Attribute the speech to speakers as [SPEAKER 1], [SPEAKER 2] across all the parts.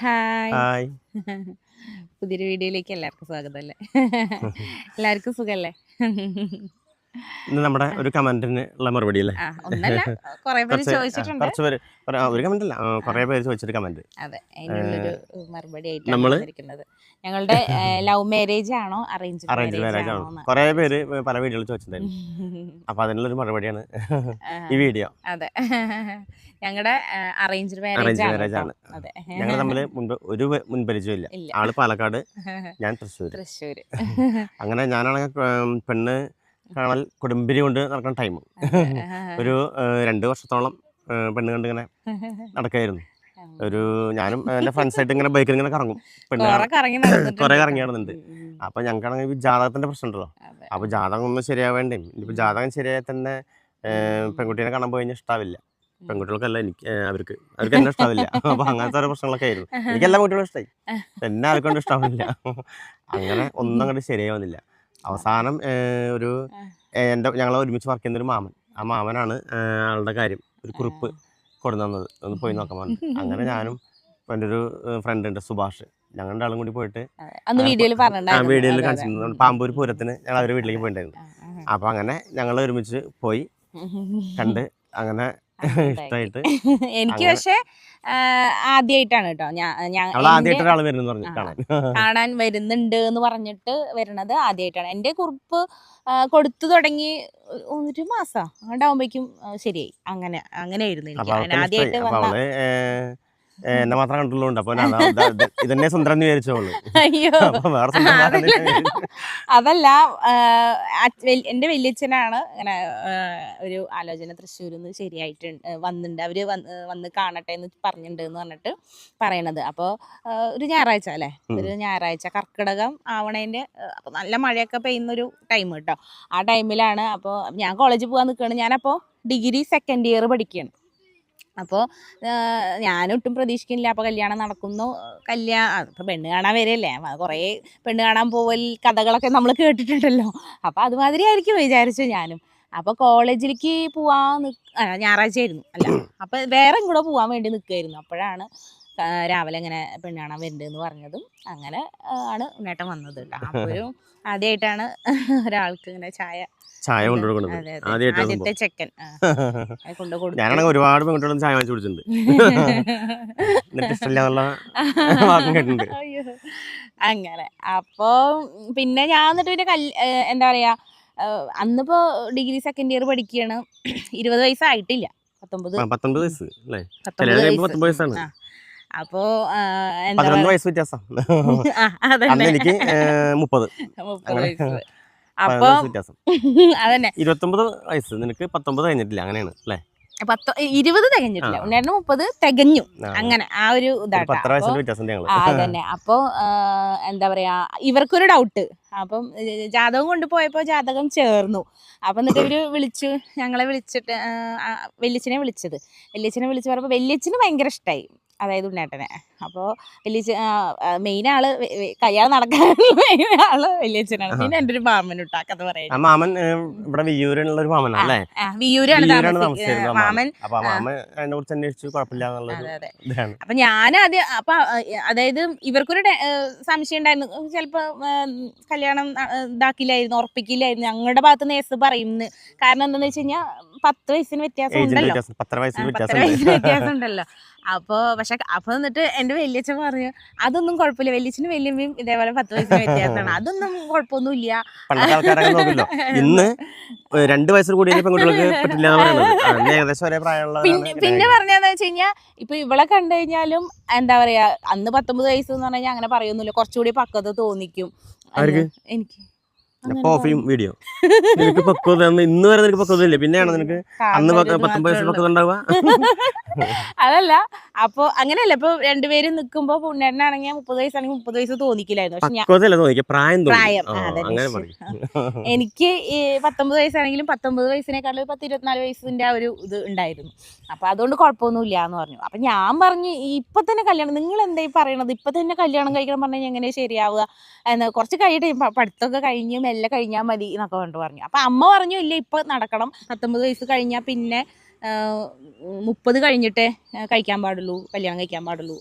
[SPEAKER 1] Hi. പുതിയൊരു വീഡിയോയിലേക്ക് എല്ലാവർക്കും സ്വാഗതം അല്ലേ? എല്ലാവർക്കും സുഖല്ലേ
[SPEAKER 2] ഇന്ന് നമ്മുടെ ഒരു കമന്റിന് ഉള്ള മറുപടി അല്ലേ?
[SPEAKER 1] കുറെ
[SPEAKER 2] കുറച്ച് പേര് ഒരു- കമന്റ് അല്ല ആ, പേര് ചോദിച്ചൊരു കമന്റ്.
[SPEAKER 1] അതെ അതിനുള്ളൊരു മറുപടി
[SPEAKER 2] ആയിട്ട്
[SPEAKER 1] നമ്മൾ ഞങ്ങളുടെ ലവ് മാരേജ് ആണോ അറേഞ്ച്
[SPEAKER 2] അറേഞ്ച് മാരേജ് ആണോ കുറേ പേര് പല വീഡിയോയിൽ ചോദിച്ചിട്ടുണ്ടായിരുന്നു. അപ്പൊ അതിനുള്ളൊരു മറുപടിയാണ് ഈ വീഡിയോ.
[SPEAKER 1] അതെ. ഞങ്ങളുടെ അറേഞ്ച് മാരേജ് ആണ്
[SPEAKER 2] ഞങ്ങൾ തമ്മിൽ മുൻപ് ഒരു മുൻപരിചയം ഇല്ല. ആൾ പാലക്കാട് ഞാൻ തൃശ്ശൂർ
[SPEAKER 1] തൃശ്ശൂര്.
[SPEAKER 2] അങ്ങനെ ഞാനാണെങ്കിൽ പെണ്ണ് കാണൽ കൊടുമ്പിരി കൊണ്ട് നടക്കുന്ന ടൈം ഒരു രണ്ട് വർഷത്തോളം പെണ്ണ് കണ്ട് ഇങ്ങനെ നടക്കായിരുന്നു. ഒരു ഞാനും എന്റെ ഫ്രണ്ട്സായിട്ട് ഇങ്ങനെ ബൈക്കിൽ ഇങ്ങനെ കറങ്ങും. പെണ്ണ്
[SPEAKER 1] കുറെ. കറങ്ങി നടന്നുണ്ട്.
[SPEAKER 2] അപ്പൊ ഞങ്ങൾക്കാണെങ്കിൽ ജാതകത്തിന്റെ പ്രശ്നം ഉണ്ടല്ലോ. അപ്പൊ ജാതകം ഒന്നും ശരിയാവേണ്ടേ? ഇനിയിപ്പോ ജാതകം ശരിയായ തന്നെ പെൺകുട്ടീനെ കാണാൻ പോയി കഴിഞ്ഞാൽ ഇഷ്ടാവില്ല. പെൺകുട്ടികൾക്കല്ല എനിക്ക് അവർക്ക് അവർക്ക് എന്നെ ഇഷ്ടാവില്ല. അപ്പൊ അങ്ങനത്തെ ഓരോ പ്രശ്നങ്ങളൊക്കെ ആയിരുന്നു. എനിക്ക് എല്ലാ കുട്ടികളും ഇഷ്ടമായി എന്നെ ആർക്കൊണ്ട് ഇഷ്ടാവില്ല. അങ്ങനെ ഒന്നും അങ്ങോട്ട് ശരിയായി വന്നില്ല അവസാനം ഒരു എന്റെ ഞങ്ങൾ ഒരുമിച്ച് വർക്ക് ചെയ്യുന്ന ഒരു മാമൻ. ആ മാമനാണ് ആളുടെ കാര്യം ഒരു കുറിപ്പ് കൊടുന്നു തന്നത്. ഒന്ന് പോയി നോക്കാൻ പറഞ്ഞു അങ്ങനെ ഞാനും എന്റെ ഒരു ഫ്രണ്ട് ഉണ്ട് സുഭാഷ്. ഞങ്ങളുടെ ആളും കൂടി പോയിട്ട്
[SPEAKER 1] വീഡിയോയിൽ.
[SPEAKER 2] കാണിച്ചിരുന്നു. പാമ്പൂർ പൂരത്തിന് ഞങ്ങൾ അവരുടെ വീട്ടിലേക്ക് പോയിട്ടുണ്ടായിരുന്നു. അപ്പൊ അങ്ങനെ ഞങ്ങൾ ഒരുമിച്ച് പോയി കണ്ട് അങ്ങനെ ഇഷ്ടമായിട്ട്
[SPEAKER 1] എനിക്ക്. പക്ഷെ ആദ്യമായിട്ടാണ് കേട്ടോ ഞാൻ.
[SPEAKER 2] കാണാൻ.
[SPEAKER 1] വരുന്നുണ്ട് എന്ന് പറഞ്ഞിട്ട് വരണത് ആദ്യമായിട്ടാണ് എന്റെ കുറിപ്പ് കൊടുത്തു തുടങ്ങി ഒരു- മാസം. അങ്ങോട്ടാവുമ്പോഴേക്കും ശരിയായി. അങ്ങനെ അങ്ങനെയായിരുന്നു എനിക്ക്. ആദ്യമായിട്ട് വന്ന
[SPEAKER 2] എന്നെ മാത്രം കണ്ടുള്ളൂണ്ട് അപ്പൊ ഇതന്നെ സുന്ദരം വിചാരിച്ചോളൂ.
[SPEAKER 1] അയ്യോ. അതല്ല. എന്റെ വല്യച്ഛനാണ് ഇങ്ങനെ ഒരു ആലോചന തൃശ്ശൂരിൽ നിന്ന് ശരിയായിട്ട് വന്നിട്ടുണ്ട് അവർ വന്ന് കാണട്ടെ എന്ന് പറഞ്ഞിട്ടുണ്ട് എന്ന് പറഞ്ഞിട്ട് പറയണത്. അപ്പോൾ ഒരു ഞായറാഴ്ച അല്ലേ? ഒരു ഞായറാഴ്ച കർക്കിടകം ആവണേന്റെ നല്ല മഴയൊക്കെ പെയ്യുന്ന ഒരു ടൈം കേട്ടോ. ആ ടൈമിലാണ് അപ്പോൾ ഞാൻ കോളേജിൽ പോകാൻ നിൽക്കുകയാണ് ഞാനപ്പോൾ ഡിഗ്രി സെക്കൻഡ് ഇയർ പഠിക്കുകയാണ് അപ്പോൾ ഞാനൊട്ടും പ്രതീക്ഷിക്കുന്നില്ല. അപ്പോൾ കല്യാണം നടക്കുന്നു. കല്യാണം ഇപ്പോൾ പെണ്ണ് കാണാൻ വരെയല്ലേ കുറേ പെണ്ണ് കാണാൻ പോവൽ കഥകളൊക്കെ നമ്മൾ കേട്ടിട്ടുണ്ടല്ലോ. അപ്പോൾ അതുമാതിരി ആയിരിക്കും വിചാരിച്ചു ഞാനും. അപ്പോൾ കോളേജിലേക്ക് പോവാൻ ആ, ഞായറാഴ്ച ആയിരുന്നു അല്ല അപ്പോൾ വേറെ കൂടെ പോകാൻ വേണ്ടി നിൽക്കുമായിരുന്നു അപ്പോഴാണ് രാവിലെ ഇങ്ങനെ പെണ്ണാണ് വരുന്നത് വരുന്നുണ്ടെന്ന് പറഞ്ഞതും അങ്ങനെ ആണ് നേട്ടം വന്നത് കേട്ടോ. അപ്പോൾ ഒരു ആദ്യമായിട്ടാണ് ഒരാൾക്ക് ഇങ്ങനെ ചായ
[SPEAKER 2] ചായ കൊണ്ടുകൊടുക്കുന്നത്
[SPEAKER 1] അതെ, അതെ.
[SPEAKER 2] ആദ്യമായിട്ട്
[SPEAKER 1] ആദ്യത്തെ ചെക്കൻ. ആ, അത് കൊണ്ട് കൊടുത്തു
[SPEAKER 2] ഞാനാണെങ്കിൽ ഒരുപാട് പെൺകുട്ടികളും ചായ വാങ്ങിച്ചു കുടിച്ചിട്ടുണ്ട് എന്നിട്ട് വാക്കും കേട്ടിട്ടുണ്ട്.
[SPEAKER 1] അങ്ങനെ. അപ്പോ പിന്നെ ഞാൻ എന്നിട്ട് പിന്നെ കൽ എന്താ പറയാ അന്നിപ്പോ ഡിഗ്രി സെക്കൻഡ് ഇയർ പഠിക്കുകയാണ്. ഇരുപത് വയസ്സായിട്ടില്ല. പത്തൊമ്പത്
[SPEAKER 2] പത്തൊമ്പത് വയസ്സ് അല്ലേ?
[SPEAKER 1] പത്തൊമ്പത്
[SPEAKER 2] വയസ്സാണ്.
[SPEAKER 1] അപ്പോ
[SPEAKER 2] പതിനൊന്ന് വയസ്സ് വ്യത്യാസം. അന്ന് എനിക്ക് മുപ്പത്.
[SPEAKER 1] അപ്പോ അതന്നെ.
[SPEAKER 2] ഇരുപത്തൊമ്പത് വയസ്സ്. നിനക്ക് പത്തൊമ്പത് കഴിഞ്ഞിട്ടില്ല. അങ്ങനെയാണ് അല്ലേ?
[SPEAKER 1] പത്തോ ഇരുപത് തികഞ്ഞിട്ടില്ല. ഉണ്ണേട്ടന് മുപ്പത് തികഞ്ഞു. അങ്ങനെ ആ ഒരു
[SPEAKER 2] ഇതാണ്
[SPEAKER 1] അതന്നെ. അപ്പോ എന്താ പറയാ ഇവർക്കൊരു ഡൗട്ട്. അപ്പം ജാതകം കൊണ്ടുപോയപ്പോ ജാതകം ചേർന്നു. അപ്പൊ എന്നിട്ട് ഇവർ വിളിച്ചു. ഞങ്ങളെ വിളിച്ചിട്ട് വല്യച്ഛനെ വിളിച്ചത്. വല്യച്ഛനെ വിളിച്ച് പറയുമ്പോ വല്യച്ഛന് ഭയങ്കര ഇഷ്ടായി. അതായത് ഉണ്ണേട്ടനെ. അപ്പോൾ വലിയ മെയിൻ ആൾ കല്യാണം നടക്കാനുള്ള മെയിൻ ആൾ വല്യച്ഛനാണ്. പിന്നെ എന്റെ ഒരു മാമൻ ഇട്ടാ പറയാം
[SPEAKER 2] മാമൻ ഇവിടെ വിയൂരിനുള്ള ഒരു മാമനാണ് അല്ലേ?
[SPEAKER 1] വിയൂരാണ് മാമൻ.
[SPEAKER 2] മാമൻ കുറിച്ച് അന്വേഷിച്ചു കുഴപ്പമില്ല
[SPEAKER 1] അപ്പൊ ഞാൻ ആദ്യം അപ്പൊ അതായത് ഇവർക്കൊരു സംശയം ഉണ്ടായിരുന്നു. ചിലപ്പോ കല്യാണം ഇതാക്കില്ലായിരുന്നു ഉറപ്പിക്കില്ലായിരുന്നു. ഞങ്ങളുടെ ഭാഗത്ത് നിന്ന് എസ് പറയുന്നു. കാരണം എന്താന്ന് വെച്ച് കഴിഞ്ഞാൽ പത്ത് വയസ്സിന് വ്യത്യാസം ഉണ്ടല്ലോ.
[SPEAKER 2] പത്തര വയസ്സിന് വ്യത്യാസം
[SPEAKER 1] ഉണ്ടല്ലോ. അപ്പൊ പക്ഷെ അപ്പൊ എന്നിട്ട് എന്റെ വല്യച്ഛൻ പറഞ്ഞു അതൊന്നും കുഴപ്പമില്ല. വല്യച്ഛനും വല്യമ്മയും ഇതേപോലെ പത്ത് വയസ്സിന് വ്യത്യാസമാണ്. അതൊന്നും കുഴപ്പമൊന്നുമില്ല.
[SPEAKER 2] പണ്ടത്തെ ആൾക്കാരൊക്കെ നോക്കില്ലോ ഇന്ന് രണ്ട് വയസ്സിൽ കൂടി പെൺകുട്ടികൾക്ക് പറ്റില്ല ഏകദേശം ഒരേ പ്രായമുള്ള
[SPEAKER 1] പിന്നെ പിന്നെ പറഞ്ഞാന്ന് വെച്ച് കഴിഞ്ഞാൽ ഇപ്പൊ ഇവളെ കണ്ടു കഴിഞ്ഞാലും എന്താ പറയാ അന്ന് പത്തൊമ്പത് വയസ്സ് എന്ന് പറഞ്ഞാൽ അങ്ങനെ പറയൊന്നുമില്ല. കുറച്ചുകൂടി പക്വത തോന്നിക്കും? എനിക്ക്.
[SPEAKER 2] കോഫിയും വീഡിയോ നിനക്ക് പക്വത ഇന്ന് വരെ നിനക്ക് പക്വത ഇല്ല? പിന്നെയാണ് നിനക്ക്? അന്ന് പത്തൊമ്പത് വയസ്സിൽ പക്വത ഉണ്ടാവുക.
[SPEAKER 1] അതല്ല. അപ്പൊ അങ്ങനെയല്ല. ഇപ്പൊ രണ്ടുപേരും നിക്കുമ്പോ പുണ്യനാണെങ്കിൽ മുപ്പത് വയസ്സാണെങ്കിൽ മുപ്പത് വയസ്സ് തോന്നിക്കില്ലായിരുന്നു.
[SPEAKER 2] പ്രായം
[SPEAKER 1] എനിക്ക് ഈ പത്തൊമ്പത് വയസ്സാണെങ്കിലും പത്തൊമ്പത് വയസ്സിനേക്കാളും പത്ത് ഇരുപത്തിനാല് വയസ്സിന്റെ ആ ഒരു ഇത് ഉണ്ടായിരുന്നു. അപ്പൊ അതുകൊണ്ട് കുഴപ്പമൊന്നുമില്ല എന്ന് പറഞ്ഞു. അപ്പൊ ഞാൻ പറഞ്ഞു ഇപ്പൊ തന്നെ കല്യാണം നിങ്ങൾ എന്തായി പറയണത്? ഇപ്പൊ തന്നെ കല്യാണം കഴിക്കണം പറഞ്ഞാൽ എങ്ങനെ ശരിയാവുക? എന്ന്. കുറച്ച് കഴിയട്ടെ പഠിത്തമൊക്കെ കഴിഞ്ഞ് മെല്ലെ കഴിഞ്ഞാൽ മതി എന്നൊക്കെ കൊണ്ട് പറഞ്ഞു. അപ്പൊ അമ്മ പറഞ്ഞു ഇല്ല ഇപ്പൊ നടക്കണം. പത്തൊമ്പത് വയസ്സ് കഴിഞ്ഞാൽ പിന്നെ മുപ്പത് കഴിഞ്ഞിട്ടേ കഴിക്കാൻ പാടുള്ളൂ കല്യാണം കഴിക്കാൻ പാടുള്ളൂ.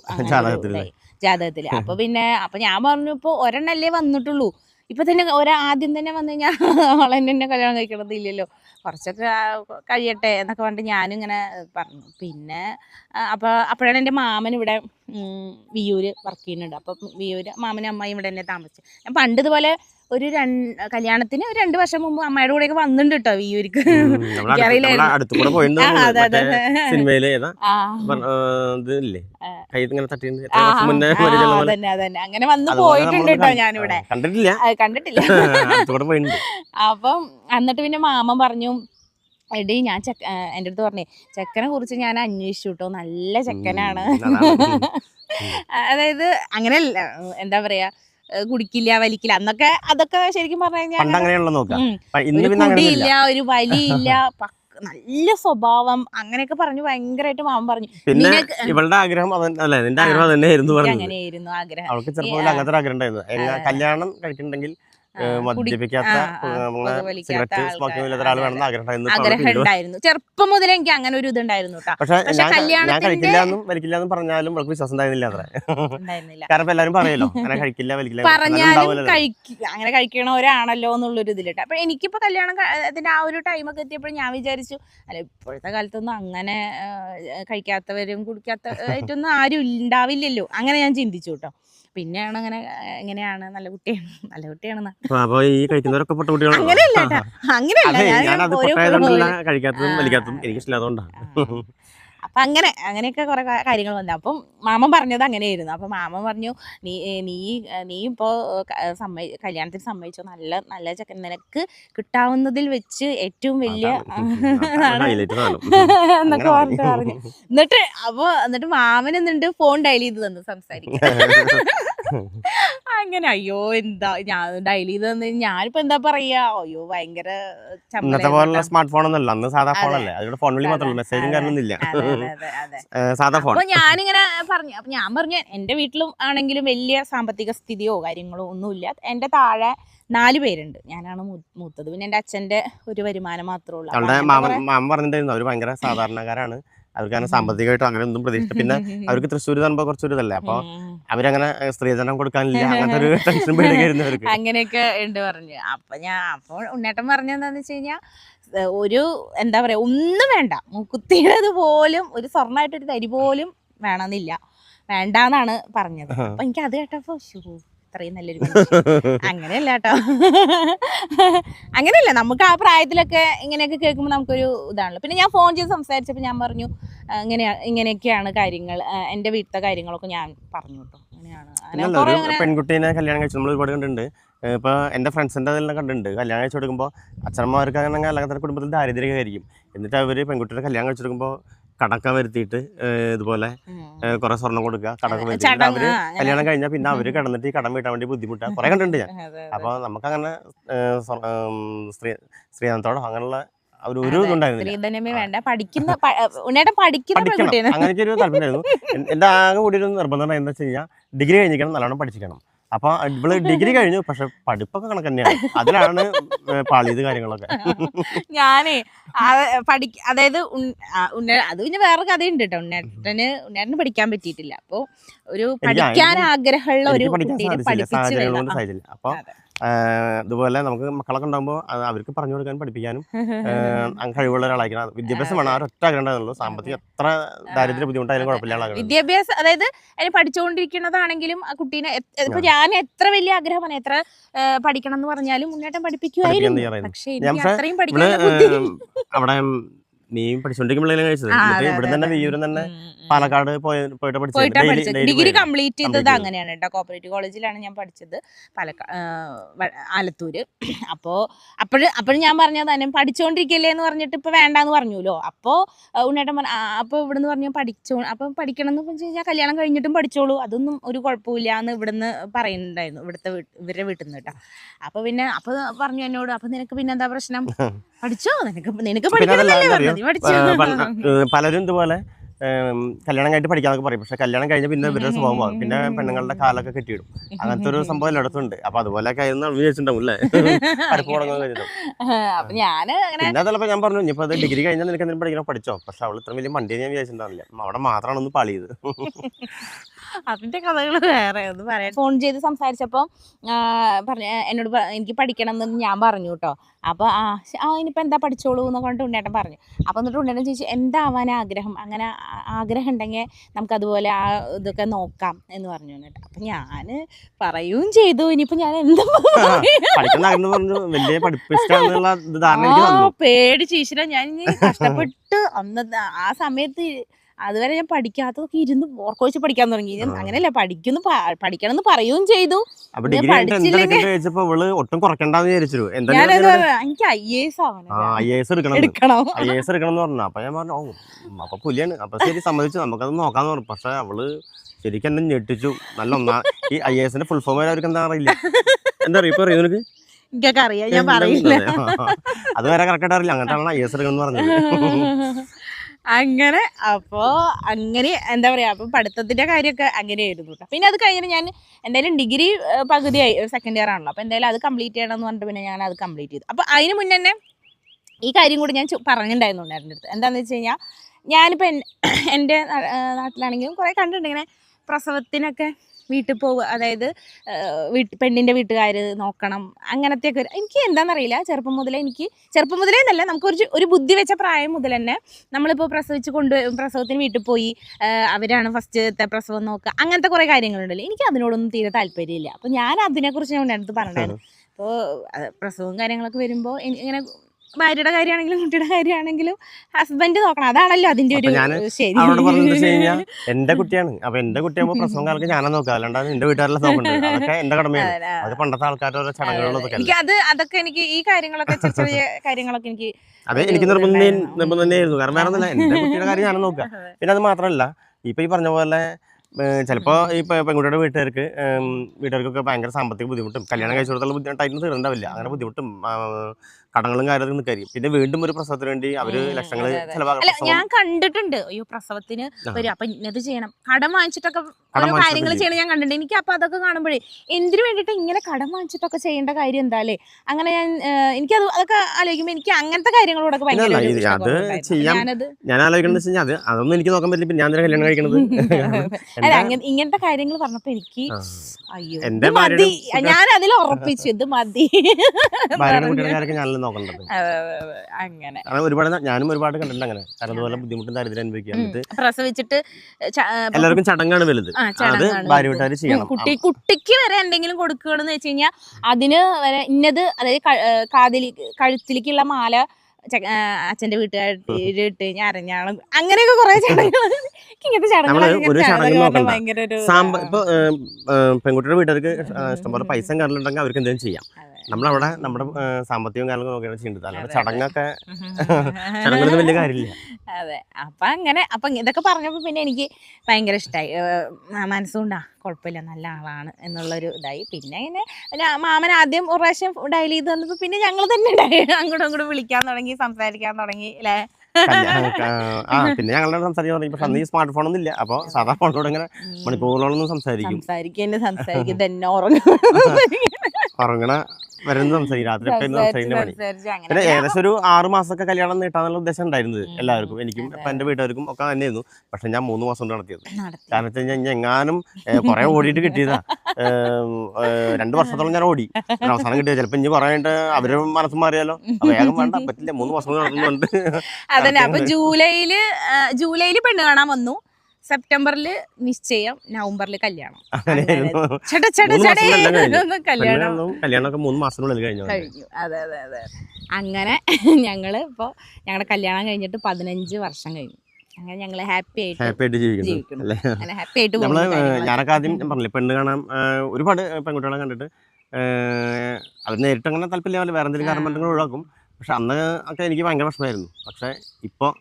[SPEAKER 1] ജാതകത്തിൽ അപ്പൊ പിന്നെ അപ്പൊ ഞാൻ പറഞ്ഞു ഇപ്പൊ ഒരെണ്ണല്ലേ വന്നിട്ടുള്ളൂ. ഇപ്പൊ തന്നെ ഒരു ആദ്യം തന്നെ വന്നു കഴിഞ്ഞാൽ അവളെ എന്നെ കല്യാണം കഴിക്കണത് ഇല്ലല്ലോ. കുറച്ചൊക്കെ കഴിയട്ടെ എന്നൊക്കെ പറഞ്ഞിട്ട് ഞാനും ഇങ്ങനെ പറഞ്ഞു. പിന്നെ അപ്പൊ അപ്പോഴാണ് എന്റെ മാമൻ ഇവിടെ വിയൂര് വർക്ക് ചെയ്യുന്നുണ്ട്. അപ്പം വിയൂര് മാമനും അമ്മയും ഇവിടെ തന്നെ താമസിച്ചു. ഞാൻ പണ്ട് ഇതുപോലെ ഒരു രണ്ട് കല്യാണത്തിന് ഒരു രണ്ട് വർഷം മുമ്പ് അമ്മയുടെ കൂടെ വന്നിട്ടുണ്ട് കേട്ടോ വിയൂർക്ക് എനിക്കറിയില്ലായിരുന്നു.
[SPEAKER 2] അടുത്ത് കൂടെ പോയിട്ടുണ്ട്
[SPEAKER 1] ആ, അതെ അതെ
[SPEAKER 2] മറ്റേ
[SPEAKER 1] അതെ.
[SPEAKER 2] സിനിമയിൽ ഏതാ?
[SPEAKER 1] ആ.
[SPEAKER 2] പറ- ആ, ഇതില്ലേ?
[SPEAKER 1] ആ.
[SPEAKER 2] കൈ ഇങ്ങനെ തട്ടിണ്ട്
[SPEAKER 1] ആ,
[SPEAKER 2] എത്ര വർഷം മുന്നേ
[SPEAKER 1] ആ,
[SPEAKER 2] പരിചയമുള്ള പോലെ.
[SPEAKER 1] അതന്നെ അതന്നെ. അങ്ങനെ വന്ന് പോയിട്ടുണ്ട് കേട്ടോ ഞാനിവിടെ.
[SPEAKER 2] കണ്ടിട്ടില്ല.
[SPEAKER 1] കണ്ടിട്ടില്ല. അപ്പം എന്നിട്ട് പിന്നെ മാമൻ പറഞ്ഞു എടി ഞാൻ ചെക്ക എന്റെ എന്റെ അടുത്ത് പറഞ്ഞേ ചെക്കനെ കുറിച്ച് ഞാൻ അന്വേഷിച്ചു കേട്ടോ നല്ല ചെക്കനാണ്. അതായത് അങ്ങനെയല്ല എന്താ പറയാ കുടിക്കില്ല വലിക്കില്ല. അന്നൊക്കെ അതൊക്കെ ശരിക്കും പറഞ്ഞു
[SPEAKER 2] പണ്ട്
[SPEAKER 1] കഴിഞ്ഞാൽ
[SPEAKER 2] അങ്ങനെയുള്ള നോക്കാം
[SPEAKER 1] ഉം.
[SPEAKER 2] ഇന്ന്
[SPEAKER 1] ഒരു
[SPEAKER 2] പിന്നെ അങ്ങനെയൊന്നുമില്ല.
[SPEAKER 1] കുടിയില്ല ഒരു വലിയില്ല നല്ല സ്വഭാവം. അങ്ങനെയൊക്കെ പറഞ്ഞു ഭയങ്കരമായിട്ട് മാമൻ പറഞ്ഞു.
[SPEAKER 2] പിന്നെ ഇവളുടെ ആഗ്രഹം അത് അല്ല നിന്റെ ആഗ്രഹം തന്നെയായിരുന്നു
[SPEAKER 1] അങ്ങനെയായിരുന്നു ആഗ്രഹം.
[SPEAKER 2] അവൾക്ക് ചെറുപ്പം അങ്ങനത്തെ ആഗ്രഹം ഉണ്ടായിരുന്നു. കല്യാണം
[SPEAKER 1] കുടി-
[SPEAKER 2] മദ്യപിക്കാത്ത
[SPEAKER 1] ആ, ആ, പുകവലിക്കാത്ത
[SPEAKER 2] സിഗരറ്റ്
[SPEAKER 1] ആൾക്കാർ.
[SPEAKER 2] സ്മോക്കിംഗ് ഇല്ലാത്ത ഒരാൾ വേണമെന്ന് ആഗ്രഹം ഉണ്ടായിരുന്നു ഇപ്പൊ അവൾക്ക്
[SPEAKER 1] ആഗ്രഹം ഉണ്ടായിരുന്നു ചെറുപ്പം മുതലേ എനിക്ക് അങ്ങനെ ഒരു ഇതുണ്ടായിരുന്നു കേട്ടോ.
[SPEAKER 2] പക്ഷെ ഞാൻ ഞാൻ
[SPEAKER 1] കല്യാണത്തിന്റെ-
[SPEAKER 2] കഴിക്കില്ല എന്നും വലിക്കില്ല എന്നും പറഞ്ഞാലും അവൾക്ക് വിശ്വാസം ഉണ്ടായിരുന്നില്ല അത്ര.
[SPEAKER 1] ഉണ്ടായിരുന്നില്ല.
[SPEAKER 2] കാരണം ഇപ്പൊ എല്ലാവരും പറയല്ലോ അങ്ങനെ കഴിക്കില്ല വലിക്കില്ല
[SPEAKER 1] പറഞ്ഞാലും അങ്ങനെ കഴിക്കണവരാണല്ലോ എന്നുള്ളൊരു ഇതിലിട്ട് അപ്പൊ എനിക്കിപ്പോ കല്യാണം അതിന്റെ ആ ഒരു ടൈമൊക്കെ എത്തിയപ്പോൾ ഞാൻ വിചാരിച്ചു അല്ല ഇപ്പോഴത്തെ കാലത്തൊന്നും അങ്ങനെ കഴിക്കാത്തവരും കുടിക്കാത്ത ആയിട്ടൊന്നും ആരും ഉണ്ടാവില്ലല്ലോ. അങ്ങനെ ഞാൻ ചിന്തിച്ചു കേട്ടോ. പിന്നെയാണ് അങ്ങനെ എങ്ങനെയാണ്? നല്ല കുട്ടിയാണ്. നല്ല കുട്ടിയാണ്
[SPEAKER 2] അപ്പൊ ഈ കഴിക്കുന്നവരൊക്കെ പൊട്ട കുട്ടികളാണ്?
[SPEAKER 1] അങ്ങനെയല്ല അങ്ങനെയല്ല.
[SPEAKER 2] കഴിക്കാത്തതും വലിക്കാത്തതും
[SPEAKER 1] ആ. അപ്പൊ അങ്ങനെ അങ്ങനെയൊക്കെ കുറെ കാര്യങ്ങൾ വന്നു. അപ്പം മാമൻ പറഞ്ഞത് അങ്ങനെയായിരുന്നു. അപ്പൊ മാമൻ പറഞ്ഞു നീ നീ നീ ഇപ്പോ ക- സമ്മതി കല്യാണത്തിന് സമ്മതിച്ചോ? നല്ല നല്ല ചക്കൻ നിനക്ക് കിട്ടാവുന്നതിൽ വെച്ച് ഏറ്റവും വലിയ എന്നൊക്കെ പറഞ്ഞു. പറഞ്ഞു എന്നിട്ട് അപ്പോൾ എന്നിട്ട് മാമൻ എന്നിട്ട് ഫോൺ ഡയൽ ചെയ്ത് തന്നു സംസാരിക്കാൻ. അങ്ങനെ അയ്യോ എന്താ ഞാൻ ഡെയിലി ഇതെന്ന് തന്നു ഞാനിപ്പോ എന്താ പറയാ അയ്യോ ഭയങ്കര
[SPEAKER 2] ഇന്നത്തെ പോലുള്ള. സ്മാർട്ട് ഫോൺ ഒന്നല്ല അന്ന് സാധാ
[SPEAKER 1] ഫോൺ
[SPEAKER 2] അല്ലേ അതിലൂടെ ഫോൺ വിളി മാത്രമേ ഉള്ളൂ മെസ്സേജും ഏഹ് സാധാ ഫോൺ
[SPEAKER 1] അപ്പൊ ഞാനിങ്ങനെ പറഞ്ഞു അപ്പൊ ഞാൻ പറഞ്ഞു എന്റെ വീട്ടിലും ആണെങ്കിലും വലിയ സാമ്പത്തിക സ്ഥിതിയോ കാര്യങ്ങളോ ഒന്നുമില്ല. എന്റെ താഴെ നാല് പേരുണ്ട്. ഞാനാണ് മൂത്തത്. പിന്നെ എന്റെ അച്ഛന്റെ ഒരു വരുമാനം മാത്രമേ ഉള്ളൂ.
[SPEAKER 2] മാമൻ പറഞ്ഞിട്ടുണ്ടായിരുന്നു അവർ ഭയങ്കര സാധാരണക്കാരാണ്. അവർക്ക് അങ്ങനെ സാമ്പത്തികമായിട്ടും അങ്ങനെ ഒന്നും പ്രതീക്ഷിച്ച പിന്നെ അവർക്ക് തൃശ്ശൂർ തന്നെ കുറച്ചൊരു ഇതല്ലേ അപ്പൊ അവരങ്ങനെ സ്ത്രീധനം കൊടുക്കാനില്ല. അങ്ങനത്തെ ഒരു ടെൻഷൻ പേടിക്കായിരുന്നു അവർക്ക്.
[SPEAKER 1] അങ്ങനെയൊക്കെ ഉണ്ട് പറഞ്ഞു. അപ്പൊ ഞാൻ അപ്പോൾ ഉണ്ണേട്ടൻ പറഞ്ഞെന്താന്ന് വെച്ച് കഴിഞ്ഞാൽ ഒരു എന്താ പറയാ ഒന്നും വേണ്ട. മുക്കുത്തിയുടേത് പോലും ഒരു സ്വർണമായിട്ടൊരു തരി പോലും വേണമെന്നില്ല. വേണ്ടാന്നാണ് പറഞ്ഞത്. അപ്പൊ എനിക്ക് അത് കേട്ടപ്പോ ഇത്രയും നല്ലൊരു. അങ്ങനെയല്ല കേട്ടോ. അങ്ങനെയല്ല നമുക്ക് ആ പ്രായത്തിലൊക്കെ ഇങ്ങനെയൊക്കെ കേൾക്കുമ്പോൾ നമുക്കൊരു ഇതാണല്ലോ. പിന്നെ ഞാൻ ഫോൺ ചെയ്ത് സംസാരിച്ചപ്പോൾ ഞാൻ പറഞ്ഞു "ആ, ഇങ്ങനെയാ ഇങ്ങനെയൊക്കെയാണ് കാര്യങ്ങൾ. എന്റെ വീട്ടിലെ കാര്യങ്ങളൊക്കെ ഞാൻ പറഞ്ഞു കേട്ടോ. അങ്ങനെയാണ്. അങ്ങനെ
[SPEAKER 2] പെൺകുട്ടീനെ കല്യാണം കഴിച്ചു നമ്മൾ ഒരുപാട് കണ്ടിട്ടുണ്ട്. ഏഹ് ഇപ്പൊ എന്റെ ഫ്രണ്ട്സിന്റെ അതെല്ലാം കണ്ടിട്ടുണ്ട്. കല്യാണം കഴിച്ചു കൊടുക്കുമ്പോൾ അച്ഛനമ്മമാർക്ക് അങ്ങനെ അല്ലാത്ത കുടുംബത്തിൽ ദാരിദ്ര്യമൊക്കെ എന്നിട്ട് അവർ പെൺകുട്ടിയുടെ കല്യാണം കഴിച്ചു കൊടുക്കുമ്പോൾ കടക്ക വരുത്തിയിട്ട് ഇതുപോലെ കുറെ സ്വർണം കൊടുക്കുക കടക്ക വരുത്തിയിട്ട്.
[SPEAKER 1] അവർ
[SPEAKER 2] കല്യാണം കഴിഞ്ഞാൽ പിന്നെ അവർ കിടന്നിട്ട് ഈ കടം വീട്ടാൻ വേണ്ടി ബുദ്ധിമുട്ടാ. കുറെ കണ്ടിട്ടുണ്ട് ഞാൻ. അപ്പൊ നമുക്കങ്ങനെ അങ്ങനെ സ്ത്രീ സ്ത്രീധനത്തോടോ അങ്ങനെയുള്ള ഒരു ഒരു. ഇതുണ്ടായിരുന്നില്ല.
[SPEAKER 1] വേണ്ട. പഠിക്കുന്ന ഉണ്ണേട്ടൻ പഠിക്കുന്ന പെൺകുട്ടിയാണ്.
[SPEAKER 2] ഒരു താല്പര്യമായിരുന്നു എൻ- എന്റെ ആകെ കൂടി ഒരു നിർബന്ധം എന്താ വെച്ച് കഴിഞ്ഞാൽ ഡിഗ്രി കഴിഞ്ഞിരിക്കണം നല്ലോണം പഠിച്ചിരിക്കണം. അപ്പൊ ഇവൾ ഡിഗ്രി കഴിഞ്ഞു പക്ഷെ പഠിപ്പൊക്കെ കണക്ക് തന്നെയാണ് അതിലാണ് പാളിയത് കാര്യങ്ങളൊക്കെ.
[SPEAKER 1] ഞാനേ പഠിക്ക അതായത് അത് പിന്നെ വേറെ കഥയുണ്ട് കേട്ടോ ഉണ്ണേട്ടന് ഉണ്ണേട്ടന് പഠിക്കാൻ പറ്റിയിട്ടില്ല. അപ്പൊ ഒരു പഠിക്കാൻ ആഗ്രഹമുള്ള ഒരു പഠിപ്പിച്ച്
[SPEAKER 2] അപ്പൊ ഇതുപോലെ നമുക്ക് മക്കളൊക്കെ ഉണ്ടാകുമ്പോൾ അവർക്ക് പറഞ്ഞു കൊടുക്കാൻ പഠിപ്പിക്കാനും കഴിവുള്ള ഒരാളായിരിക്കണം. വിദ്യാഭ്യാസം വേണം. ആ ഒറ്റ ആഗ്രഹമുള്ളൂ സാമ്പത്തികം എത്ര ദാരിദ്ര്യ ബുദ്ധിമുട്ടായാലും കുഴപ്പമില്ല
[SPEAKER 1] വിദ്യാഭ്യാസം അതായത് അതിന് പഠിച്ചുകൊണ്ടിരിക്കുന്നതാണെങ്കിലും ആ കുട്ടീനെ ഇപ്പൊ ഞാൻ എത്ര വലിയ ആഗ്രഹമാണ് എത്ര പഠിക്കണം എന്ന് പറഞ്ഞാലും മുന്നേറ്റം പഠിപ്പിക്കുമായിരുന്നു പക്ഷേ
[SPEAKER 2] ഏഹ് അവിടെ നീ പഠിച്ചോണ്ടിരിക്കുമ്പോഴേ കഴിച്ചത്? ഇവിടെ തന്നെ. പാലക്കാട് പോയി പോയിട്ട് പഠിച്ചത്.
[SPEAKER 1] പോയിട്ടാ പഠിച്ചത്. ഡിഗ്രി കംപ്ലീറ്റ് ചെയ്തത്. അങ്ങനെയാണ് കേട്ടോ കോപ്പറേറ്റീവ് കോളേജിലാണ് ഞാൻ പഠിച്ചത്. പാലക്കാട് ആലത്തൂര്. അപ്പോൾ അപ്പോഴ് അപ്പോഴും ഞാൻ പറഞ്ഞത് തന്നെ പഠിച്ചുകൊണ്ടിരിക്കല്ലേ എന്ന് പറഞ്ഞിട്ട് ഇപ്പൊ വേണ്ടാന്ന് പറഞ്ഞുല്ലോ അപ്പോൾ ഉണ്ണേട്ടൻ പറഞ്ഞു അപ്പോൾ ഇവിടുന്ന് പറഞ്ഞു പഠിച്ചോ അപ്പം പഠിക്കണം എന്ന് വെച്ച് കഴിഞ്ഞാൽ കല്യാണം കഴിഞ്ഞിട്ടും പഠിച്ചോളൂ. അതൊന്നും ഒരു കുഴപ്പമില്ല എന്ന് ഇവിടുന്ന് പറയുന്നുണ്ടായിരുന്നു ഇവിടുത്തെ ഇവരെ ഇവരുടെ വീട്ടിൽ നിന്ന് കേട്ടോ അപ്പൊ പിന്നെ അപ്പൊ പറഞ്ഞു എന്നോട് അപ്പൊ നിനക്ക് പിന്നെ എന്താ പ്രശ്നം? പഠിച്ചോ? നിനക്ക് നിനക്ക് പഠിക്കണമെന്നല്ലേ പറഞ്ഞത്.
[SPEAKER 2] പലരും ഇതുപോലെ കല്യാണം കഴിഞ്ഞിട്ട് പഠിക്കാന്നൊക്കെ പറയും. പക്ഷെ കല്യാണം കഴിഞ്ഞ പിന്നെ ഇവരുടെ സ്വഭാവം മാറും. പിന്നെ പെണ്ണുങ്ങളുടെ കാലൊക്കെ കെട്ടിയിടും. അങ്ങനത്തെ ഒരു സംഭവം എല്ലായിടത്തുണ്ട്. അപ്പൊ അതുപോലെയൊക്കെ ആയിരുന്നു വിചാരിച്ചിട്ടുണ്ടാവും അല്ലേ? പഠിപ്പ് തുടങ്ങാൻ പിന്നെ അതല്ല ഞാൻ പറഞ്ഞു ഇനിയിപ്പോ അത് ഡിഗ്രി കഴിഞ്ഞാൽ നിനക്ക് എന്തെങ്കിലും പഠിക്കണം? പഠിച്ചോ? പക്ഷെ അവൾ ഇത്ര വലിയ മണ്ടിയെ ഞാൻ വിചാരിച്ചിട്ടുണ്ടാവില്ല അവിടെ മാത്രമാണ് ഒന്ന് പാളിയത്.
[SPEAKER 1] അതിന്റെ കഥകൾ വേറെ ഒന്ന് പറയാം ഫോൺ ചെയ്ത് സംസാരിച്ചപ്പോൾ പറഞ്ഞ എന്നോട് എനിക്ക് പഠിക്കണം എന്ന് ഞാൻ പറഞ്ഞു കേട്ടോ അപ്പോൾ ആ ആ ഇനിയിപ്പോൾ എന്താ പഠിച്ചോളൂ എന്ന് പറഞ്ഞിട്ട് ഉണ്ണേട്ടൻ പറഞ്ഞു. അപ്പോൾ എന്നിട്ട് ഉണ്ണേട്ടൻ ചോദിച്ചു എന്താവാൻ ആഗ്രഹം? അങ്ങനെ ആഗ്രഹം ഉണ്ടെങ്കിൽ നമുക്കതുപോലെ ആ ഇതൊക്കെ നോക്കാം എന്ന് പറഞ്ഞു എന്നിട്ട്. അപ്പം ഞാൻ പറയുകയും ചെയ്തു. ഇനിയിപ്പോൾ ഞാൻ എന്താ
[SPEAKER 2] പേടി ആഗ്രഹം വലിയ പഠിപ്പിഷ്ടാന്നുള്ള ഇത് ധാരണ എനിക്ക്
[SPEAKER 1] ആ
[SPEAKER 2] വന്നു
[SPEAKER 1] പേടിച്ച് ഞാൻ ഇനി കഷ്ടപ്പെട്ട് അന്ന് ആ സമയത്ത് അതുവരെ ഞാൻ പഠിക്കാത്തതൊക്കെ ഇരുന്ന് ഓർക്കോച്ച് പഠിക്കാൻ തുടങ്ങി. ഞാൻ. അങ്ങനെയല്ല പഠിക്കുന്നു പഠിക്കണം എന്ന് പറയുകയും ചെയ്തു.
[SPEAKER 2] ഒട്ടും കുറക്കണ്ടെന്ന് വിചാരിച്ചു
[SPEAKER 1] എനിക്ക് ഐ എസ് ആവണം
[SPEAKER 2] ഐ എടുക്കണം. ഐ എസ് എടുക്കണം എന്ന് പറഞ്ഞു. അപ്പൊ ഞാൻ പറഞ്ഞു അപ്പൊ പുലിയാണ്. അപ്പൊ ശരി സമ്മതിച്ചു. നമുക്കത് നോക്കാന്ന് പറഞ്ഞു. പക്ഷെ അവൾ ശരിക്കും എന്നെ ഞെട്ടിച്ചു. നല്ല ഒന്നാ ഈ ഐ എസിന്റെ ഫുൾ ഫോം അവർക്ക് എന്താ അറിയില്ല. എന്താ അറിയ? ഇപ്പൊ അറിയോ നിനക്ക്?
[SPEAKER 1] എനിക്കൊക്കെ അറിയാം. ഞാൻ പറയില്ല.
[SPEAKER 2] അതുവരെ അത് വരെ കറക്റ്റ് അറിയില്ല. അങ്ങനത്തെ ഐ എസ് എടുക്കണം എന്ന് പറഞ്ഞത്.
[SPEAKER 1] അങ്ങനെ അപ്പോൾ അങ്ങനെ എന്താ പറയുക അപ്പോൾ പഠിത്തത്തിന്റെ കാര്യമൊക്കെ അങ്ങനെയായിരുന്നു കേട്ടോ പിന്നെ അത് കഴിഞ്ഞിട്ട് ഞാൻ എന്തായാലും ഡിഗ്രി പകുതിയായി സെക്കൻഡ് ഇയർ ആണല്ലോ. അപ്പോൾ എന്തായാലും അത് കംപ്ലീറ്റ് ചെയ്യണം എന്ന് പറഞ്ഞിട്ട് പിന്നെ ഞാൻ അത് കംപ്ലീറ്റ് ചെയ്തു. അപ്പോൾ അതിന് മുന്നേ തന്നെ ഈ കാര്യം കൂടി ഞാൻ പറഞ്ഞിട്ടുണ്ടായിരുന്നു ഉണ്ടായിരുന്നു അടുത്ത്. എന്താണെന്ന് വെച്ച് കഴിഞ്ഞാൽ ഞാനിപ്പോൾ എന്റെ നാട്ടിലാണെങ്കിലും കുറേ കണ്ടിട്ടുണ്ട് ഇങ്ങനെ പ്രസവത്തിനൊക്കെ വീട്ടിൽ പോവുക അതായത് വീട്ട് പെണ്ണിന്റെ വീട്ടുകാർ നോക്കണം അങ്ങനത്തെയൊക്കെ ഒരു എനിക്ക് എന്താണെന്നറിയില്ല ചെറുപ്പം മുതലേ എനിക്ക് ചെറുപ്പം മുതലേ എന്നല്ല നമുക്കൊരു ചു- ഒരു ബുദ്ധി വെച്ച പ്രായം മുതൽ തന്നെ നമ്മളിപ്പോൾ പ്രസവിച്ച് കൊണ്ട് പ്രസവത്തിന് വീട്ടിൽ പോയി അവരാണ് ഫസ്റ്റ് പ്രസവം നോക്കുക അങ്ങനത്തെ കുറേ കാര്യങ്ങളുണ്ടല്ലോ. എനിക്ക് അതിനോടൊന്നും തീരെ താല്പര്യമില്ല. അപ്പോൾ ഞാൻ അതിനെക്കുറിച്ച് ഞാൻ അടുത്ത് പറഞ്ഞായിരുന്നു അപ്പോൾ പ്രസവവും കാര്യങ്ങളൊക്കെ വരുമ്പോൾ ഇങ്ങനെ ഭാര്യയുടെ കാര്യമാണെങ്കിലും കുട്ടിയുടെ കാര്യമാണെങ്കിലും ഹസ്ബൻഡ് നോക്കണം. അതാണല്ലോ അതിന്റെ ഒരു ശരി.
[SPEAKER 2] എന്റെ കുട്ടിയാണ്. അപ്പൊ എന്റെ കുട്ടിയാകുമ്പോ പ്രസവം കാലത്ത് ഞാനാ നോക്കുക. അല്ലാണ്ട് എന്റെ വീട്ടുകാരെല്ലാം നോക്കണ്ടത്. അതൊക്കെ എന്റെ കടമയാണ്.
[SPEAKER 1] അതെ,
[SPEAKER 2] പണ്ടത്തെ ആൾക്കാരുടെ ചടങ്ങുകളൊക്കെ
[SPEAKER 1] എനിക്ക് അത് അതൊക്കെ എനിക്ക് ഈ കാര്യങ്ങളൊക്കെ ചെറിയ ചെറിയ കാര്യങ്ങളൊക്കെ എനിക്ക്
[SPEAKER 2] അതെ എനിക്ക് നിർബന്ധം. നിർബന്ധം തന്നെയായിരുന്നു. കാരണം വേറെ ഒന്നുമില്ല. എന്റെ കുട്ടിയുടെ കാര്യം ഞാനും നോക്കുക. പിന്നെ അത് മാത്രമല്ല ഇപ്പൊ ഈ പറഞ്ഞ പോലെ ചിലപ്പോ ഈ പെൺകുട്ടിയുടെ വീട്ടുകാർക്ക് വീട്ടുകാർക്കൊക്കെ ഭയങ്കര സാമ്പത്തിക ബുദ്ധിമുട്ടും കല്യാണം കഴിച്ചു കൊടുത്തുള്ള ബുദ്ധിമുട്ടായിട്ട് തീർന്നുണ്ടാവില്ല. അങ്ങനെ ബുദ്ധിമുട്ടും കടങ്ങളും കാര്യങ്ങളും കാര്യം. പിന്നെ വീണ്ടും ഒരു പ്രസവത്തിന് വേണ്ടി
[SPEAKER 1] അവർ
[SPEAKER 2] ലക്ഷങ്ങൾ.
[SPEAKER 1] അല്ല ഞാൻ കണ്ടിട്ടുണ്ട്. അയ്യോ പ്രസവത്തിന്. വരും. അപ്പൊ ഇന്നത് ചെയ്യണം. കടം വാങ്ങിച്ചിട്ടൊക്കെ ഓരോ കാര്യങ്ങൾ
[SPEAKER 2] ചെയ്യും.
[SPEAKER 1] ചെയ്യണം ഞാൻ കണ്ടിട്ടുണ്ട്. എനിക്ക് അപ്പൊ അതൊക്കെ കാണുമ്പോഴേ എന്തിനു വേണ്ടിയിട്ട് ഇങ്ങനെ കടം വാങ്ങിച്ചിട്ടൊക്കെ ചെയ്യേണ്ട കാര്യം എന്താലേ അങ്ങനെ ഞാൻ എനിക്ക് അത് അതൊക്കെ ആലോചിക്കുമ്പോൾ എനിക്ക് അങ്ങനത്തെ കാര്യങ്ങളോടൊക്കെ
[SPEAKER 2] അത് ഞാൻ ആലോചിക്കുന്നത് വെച്ചാൽ അത് അതൊന്നും എനിക്ക് നോക്കാൻ പറ്റില്ല. പിന്നെ ഞാൻ കല്യാണം കഴിക്കണത്?
[SPEAKER 1] അല്ല ഇങ്ങനത്തെ കാര്യങ്ങൾ പറഞ്ഞപ്പോ എനിക്ക് അയ്യോ മതി. ഞാൻ അതിൽ ഉറപ്പിച്ചു. ഇത് മതി.
[SPEAKER 2] ഞാനല്ലേ നോക്കേണ്ടത്.
[SPEAKER 1] അങ്ങനെ
[SPEAKER 2] കാരണം ഒരുപാട് ഞാനും ഒരുപാട് കണ്ടിട്ടുണ്ട് അങ്ങനെ കാരണം അതുപോലെ ബുദ്ധിമുട്ടും ദാരിദ്ര്യം അനുഭവിക്കുക
[SPEAKER 1] ഉം.
[SPEAKER 2] എന്നിട്ട്
[SPEAKER 1] പ്രസവിച്ചിട്ട്
[SPEAKER 2] എല്ലാവർക്കും ചടങ്ങാണ് വലുത് അത് ഭാര്യ. വീട്ടുകാർ ചെയ്യണം
[SPEAKER 1] കുട്ടി കുട്ടിക്ക് വരെ എന്തെങ്കിലും കൊടുക്കുകയാണെന്ന് വെച്ച് കഴിഞ്ഞാൽ അതിന് വരെ ഇന്നത് അതായത് കാതിലി കഴുത്തിലേക്കുള്ള മാല അച്ഛന്റെ വീട്ടുകാർ ഇട്ട് ഞാൻ അരഞ്ഞാളും അങ്ങനെയൊക്കെ കുറെ ചടങ്ങുകൾ ഇങ്ങനത്തെ ഇതാണ്.
[SPEAKER 2] ഇപ്പൊ പെൺകുട്ടിയുടെ വീട്ടുകാർക്ക് ഇഷ്ടംപോലെ പൈസ കാര്യങ്ങളുണ്ടെങ്കിൽ അവർക്ക് എന്തെങ്കിലും ചെയ്യാം. നമ്മളവിടെ നമ്മുടെ സാമ്പത്തികവും കാര്യങ്ങളും നോക്കിയാണ് ചെയ്യേണ്ടത് ചടങ്ങൊക്കെ ചടങ്ങുകളൊന്നും വലിയ കാര്യമില്ല.
[SPEAKER 1] അതെ. അപ്പൊ അങ്ങനെ അപ്പൊ ഇതൊക്കെ പറഞ്ഞപ്പോ പിന്നെ എനിക്ക് ഭയങ്കര ഇഷ്ടമായി മനസ്സുകൊണ്ടാ കുഴപ്പമില്ല നല്ല ആളാണ് എന്നുള്ളൊരു ഇതായി. പിന്നെ ഇങ്ങനെ മാമൻ ആദ്യം ഒരു പ്രാവശ്യം ഡയൽ ചെയ്ത് തന്നപ്പോ പിന്നെ ഞങ്ങൾ തന്നെ അങ്ങോട്ടും അങ്ങോട്ടും ഇങ്ങോട്ടും വിളിക്കാൻ തുടങ്ങി സംസാരിക്കാൻ തുടങ്ങി അല്ലേ?
[SPEAKER 2] ആ, പിന്നെ ഞങ്ങളുടെ സംസാരിക്കാൻ തുടങ്ങി. പക്ഷെ അന്ന് ഈ സ്മാർട്ട് ഫോൺ ഒന്നും ഇല്ല അപ്പൊ സാധാ ഫോണിലൂടെ ഇങ്ങനെ മണിക്കൂറുകളോളം സംസാരിക്കും.
[SPEAKER 1] സംസാരിക്കും സംസാരിക്കും തന്നെ ഉറങ്ങും
[SPEAKER 2] ഉറങ്ങണ വരുന്ന സംസാരിക്കും. രാത്രി ഒക്കെ സംസാരിക്കുന്ന പണി. പിന്നെ ഏകദേശം ഒരു ആറ് മാസമൊക്കെ കല്യാണം നീട്ടാന്നുള്ള ഉദ്ദേശം ഉണ്ടായിരുന്നത് എല്ലാവർക്കും. എനിക്കും ഇപ്പൊ എന്റെ വീട്ടുകാർക്കും ഒക്കെ തന്നെയായിരുന്നു. പക്ഷെ ഞാൻ മൂന്ന് മാസം കൊണ്ട് നടത്തിയത്.
[SPEAKER 1] നടത്തി.
[SPEAKER 2] കാരണം വെച്ച് കഴിഞ്ഞാൽ ഇനി എങ്ങാനും കുറെ ഓടിയിട്ട് കിട്ടിയതാ. രണ്ട് വർഷത്തോളം ഞാൻ ഓടി. അവസാനം കിട്ടിയ ചിലപ്പോ ഇനി കുറെ കഴിഞ്ഞിട്ട് അവർ മനസ്സ് മാറിയാലോ? വേഗം വേണ്ട പറ്റില്ല മൂന്ന് വർഷം നടന്നുണ്ട്
[SPEAKER 1] അതന്നെ അപ്പൊ ജൂലൈയിൽ ജൂലൈയിൽ പെണ്ണ് കാണാൻ വന്നു. സെപ്റ്റംബറിൽ നിശ്ചയം നവംബറിൽ കല്യാണം.
[SPEAKER 2] മൂന്ന് കല്യാണമൊക്കെ മാസത്തിനുള്ളിൽ കഴിഞ്ഞു
[SPEAKER 1] അതെ അതെ അതെ. അങ്ങനെ ഞങ്ങൾ ഇപ്പൊ ഞങ്ങളുടെ കല്യാണം കഴിഞ്ഞിട്ട് പതിനഞ്ച് വർഷം കഴിഞ്ഞു. അങ്ങനെ ഞങ്ങൾ ഹാപ്പി ആയിട്ട്
[SPEAKER 2] ഹാപ്പി ആയിട്ട് ജീവിക്കുന്നു. അല്ലേ?
[SPEAKER 1] ഹാപ്പി ആയിട്ട് നമ്മൾ.
[SPEAKER 2] ഞാനൊക്കെ ആദ്യം ഞാൻ പറഞ്ഞില്ലേ പെണ്ണ് കാണാൻ ഒരുപാട് പെൺകുട്ടികളെ കണ്ടിട്ട് അവർ നേരിട്ട് അങ്ങനെ താല്പര്യം വേറെ എന്തെങ്കിലും കാരണം പറഞ്ഞാൽ ഒഴിവാക്കും. പക്ഷെ അന്ന് ഒക്കെ എനിക്ക് ഭയങ്കര വിഷമമായിരുന്നു. പക്ഷെ ഇപ്പോൾ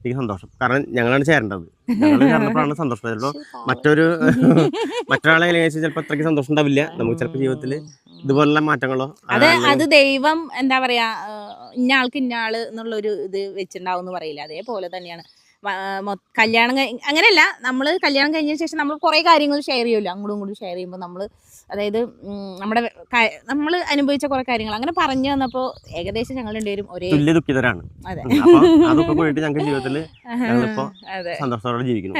[SPEAKER 2] എനിക്ക് സന്തോഷം. കാരണം ഞങ്ങളാണ് ചേരേണ്ടത്. ഞങ്ങൾ ചേർന്നപ്പോഴാണ് സന്തോഷം ചിലപ്പോൾ മറ്റൊരു മറ്റൊരാളെ കല്യാണം കഴിച്ചാൽ ചിലപ്പോൾ അത്രയ്ക്ക് സന്തോഷം ഉണ്ടാവില്ല നമുക്ക് ചിലപ്പോൾ ജീവിതത്തിൽ ഇതുപോലുള്ള മാറ്റങ്ങളോ
[SPEAKER 1] അത് അത് ദൈവം എന്താ പറയാ ഇന്ന ആൾക്ക് ഇന്ന ആൾ എന്നുള്ളൊരു ഇത് വെച്ചിട്ടുണ്ടാവും എന്ന് പറയില്ല. അതേപോലെ തന്നെയാണ്. കല്യാണം അങ്ങനെയല്ല. നമ്മൾ കല്യാണം കഴിഞ്ഞതിന് ശേഷം നമ്മൾ കുറേ കാര്യങ്ങൾ ഷെയർ ചെയ്യുമല്ലോ. അങ്ങോട്ടും ഇങ്ങോട്ടും ഷെയർ ചെയ്യുമ്പോൾ നമ്മൾ അതായത് നമ്മുടെ നമ്മൾ അനുഭവിച്ച കുറേ കാര്യങ്ങൾ. അങ്ങനെ പറഞ്ഞു വന്നപ്പോൾ ഏകദേശം ഞങ്ങൾ രണ്ടുപേരും ഒരേ
[SPEAKER 2] തുല്യ ദുഃഖിതരാണ്.
[SPEAKER 1] അതെ.
[SPEAKER 2] അതൊക്കെ പോയിട്ട് ഞങ്ങൾക്ക് ജീവിതത്തിൽ സന്തോഷത്തോടെ ജീവിക്കുന്നു.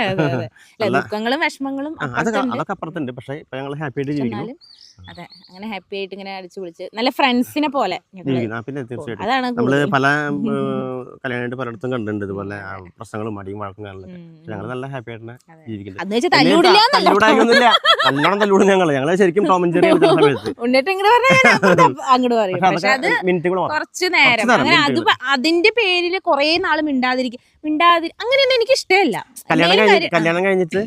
[SPEAKER 1] ദുഃഖങ്ങളും വിഷമങ്ങളും
[SPEAKER 2] അതൊക്കെ
[SPEAKER 1] അപ്പുറത്തുണ്ട്.
[SPEAKER 2] പക്ഷേ ഇപ്പൊ ഞങ്ങൾ ഹാപ്പി ആയിട്ട് ജീവിക്കുന്നു.
[SPEAKER 1] അതെ അങ്ങനെ ഹാപ്പി ആയിട്ട് ഇങ്ങനെ അടിച്ചു വിളിച്ച് നല്ല ഫ്രണ്ട്സിനെ പോലെ
[SPEAKER 2] ഞങ്ങൾ പിന്നെ തീർച്ചയായിട്ടും.
[SPEAKER 1] അതാണ് നമ്മൾ.
[SPEAKER 2] പല കല്യാണമായിട്ട് പലയിടത്തും കണ്ടിട്ടുണ്ട് ഇതുപോലെ പ്രശ്നങ്ങളും മടിയും വഴക്കും ഞങ്ങൾ നല്ല ഹാപ്പി ആയിട്ട് തല്ലൂടായൊന്നുമില്ല നല്ലോണം തല്ലൂടും ഞങ്ങൾ ഞങ്ങൾ ശരിക്കും ടോമൻ ചെറിയ
[SPEAKER 1] കുറച്ച് നേരം. അത് അതിന്റെ പേരിൽ കുറേ നാൾ മിണ്ടാതിരിക്കും മിണ്ടാതിരി അങ്ങനെയൊന്നും എനിക്ക് ഇഷ്ടമല്ല.
[SPEAKER 2] കല്യാണം കഴിഞ്ഞിട്ട്